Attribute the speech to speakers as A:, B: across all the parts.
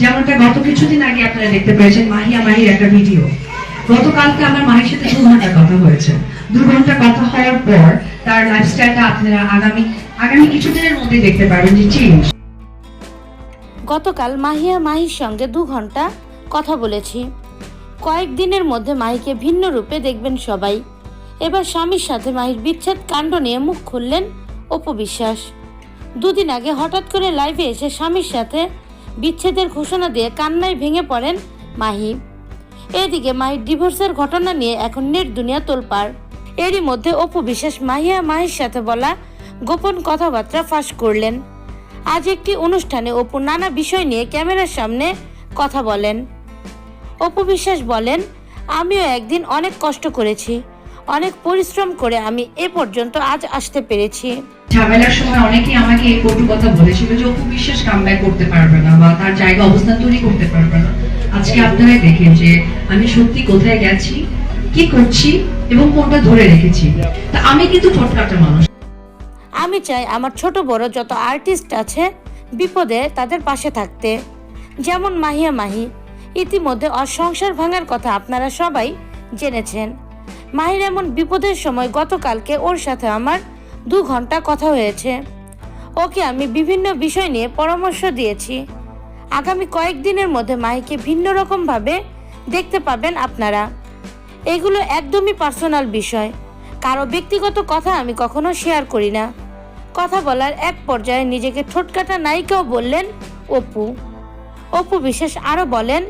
A: যেমনটা গত কিছুদিন আগে আপনারা দেখতে পেয়েছেন, মাহিয়া মাহির একটা ভিডিও। গতকালকে আমার মাহির সাথে দু ঘণ্টা কথা হয়েছে। দু ঘণ্টা কথা হওয়ার পর তার লাইফস্টাইলটা আপনারা আগামী আগামী কিছুদিনের মধ্যে দেখতে পারবেন যে চেঞ্জ
B: গতকাল মাহিয়া মাহির সঙ্গে দু ঘণ্টা কথা বলেছি। কয়েকদিনের মধ্যে মাহিকে ভিন্ন রূপে দেখবেন সবাই। এবার স্বামীর সাথে মাহির বিচ্ছেদ কাণ্ড নিয়ে মুখ খুললেন অপবিশ্বাস দুদিন আগে হঠাৎ করে লাইভে এসে স্বামীর সাথে বিচ্ছেদের ঘোষণা দিয়ে কান্নায় ভেঙে পড়েন মাহি। এদিকে মাহির ডিভোর্সের ঘটনা নিয়ে এখন নেট দুনিয়া তোলপাড়। এরই মধ্যে অপু বিশ্বাস মাহিয়া মাহির সাথে বলা গোপন কথাবার্তা ফাঁস করলেন। আজ একটি অনুষ্ঠানে অপু নানা বিষয় নিয়ে ক্যামেরার সামনে কথা বলেন। অপু বিশ্বাস বলেন, আমিও একদিন অনেক কষ্ট করেছি। অনেক পরিশ্রম করে আমি এ পর্যন্ত আজ আসতে পেরেছি।
A: ঝামেলার সময় অনেকেই আমাকে এই কটু কথা বলেছিল যে অপু বিশ্বাস কামব্যাক করতে পারবে না বা তার জায়গা অবস্থান তৈরি করতে পারবে না। আজকে আপনারাই দেখেন যে আমি সত্যি কোথায় গেছি কি করছি এবং কোনটা ধরে রেখেছি। তা আমি কিন্তু ঠোঁটকাটা মানুষ।
B: আমি চাই আমার ছোট বড় যত আর্টিস্ট আছে বিপদে তাদের পাশে থাকতে। যেমন মাহিয়া মাহি ইতিমধ্যে অসংসার সংসার ভাঙার কথা আপনারা সবাই জেনেছেন। মাহির এমন বিপদের সময় গতকালকে ওর সাথে আমার দু ঘণ্টা কথা হয়েছে। ওকে আমি বিভিন্ন বিষয় নিয়ে পরামর্শ দিয়েছি। আগামী কয়েকদিনের মধ্যে মাহিকে ভিন্ন রকমভাবে দেখতে পাবেন আপনারা। এগুলো একদমই পার্সোনাল বিষয়। কারও ব্যক্তিগত কথা আমি কখনো শেয়ার করি না। কথা বলার এক পর্যায়ে নিজেকে ঠোঁটকাটা নায়িকাও বললেন অপু। অপু বিশেষ আরও বলেন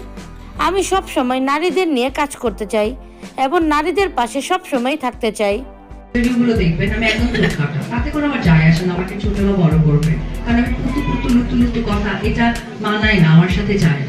B: আমি সব সময় নারীদের নিয়ে কাজ করতে চাই এবং নারীদের পাশে সব সময় থাকতে চাই।
A: আমি।